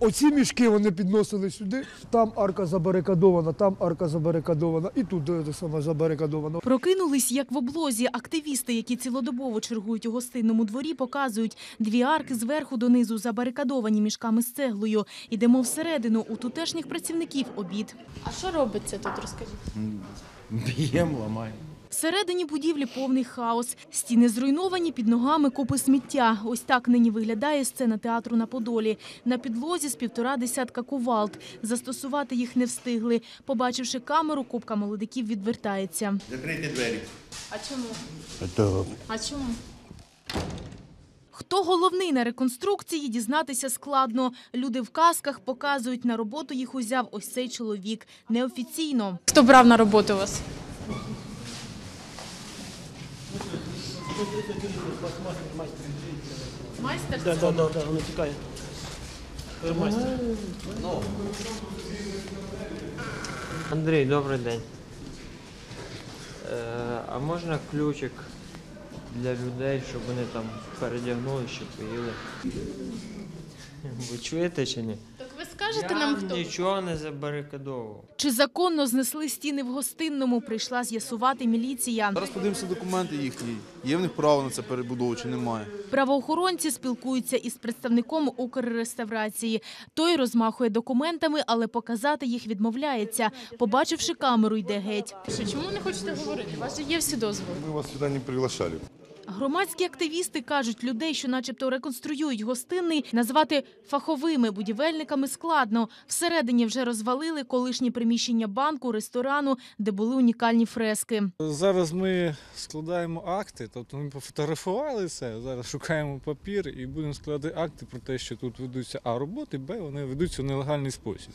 Оці мішки вони підносили сюди. Там арка забарикадована, там арка забарикадована, і тут е, те саме забарикадовано. Прокинулись, як в облозі. Активісти, які цілодобово чергують у гостинному дворі, показують дві арки зверху донизу забарикадовані мішками з цеглою. Ідемо всередину. У тутешніх працівників обід. А що робиться тут, розкажіть? Б'ємо, ламаємо. Всередині будівлі повний хаос. Стіни зруйновані, під ногами купи сміття. Ось так нині виглядає сцена театру на Подолі. На підлозі з півтора десятка кувалд. Застосувати їх не встигли. Побачивши камеру, купка молодиків відвертається. Закрийте двері. А чому? А чому? Хто головний на реконструкції, дізнатися складно. Люди в касках показують, на роботу їх узяв ось цей чоловік. Неофіційно. Хто брав на роботу вас? Майстер? Так, так, так, воно тікає. Майстер. Андрій, добрий день. Е, а можна ключик для людей, щоб вони там передягнули, щоб поїли? Ви чуєте чи ні? Так Я нам хто? нічого не забарикадовував. Чи законно знесли стіни в гостинному, прийшла з'ясувати міліція. Зараз подивимося документи їхні. Є в них право на це перебудову чи немає. Правоохоронці спілкуються із представником Укрреставрації. Той розмахує документами, але показати їх відмовляється. Побачивши камеру, йде геть. Чому не хочете говорити? У вас же є всі дозволи. Мы вас сюда не приглашали. Громадські активісти кажуть, людей, що начебто реконструюють гостинний, назвати фаховими будівельниками складно. Всередині вже розвалили колишні приміщення банку, ресторану, де були унікальні фрески. Зараз ми складаємо акти, тобто ми пофотографували це. Зараз шукаємо папір і будемо складати акти про те, що тут ведуться А роботи, Б вони ведуться в нелегальний спосіб.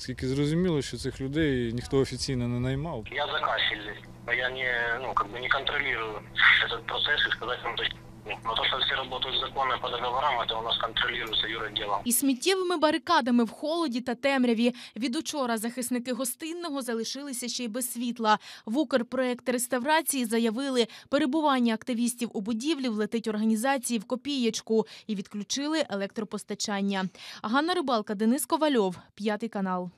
Оскільки зрозуміло, що цих людей ніхто офіційно не наймав. Я заказчик бо Я не, ну, как бы не контролюю цей процес і сказати вам точно. Все работают законно по договорам, это у нас контролируется юротделом. І сміттєвими барикадами в холоді та темряві. Від учора захисники гостинного залишилися ще й без світла. В Укрпроект реставрації заявили, перебування активістів у будівлі влетить організації в копієчку і відключили електропостачання. Ганна Рибалка, Денис Ковальов, п'ятий канал.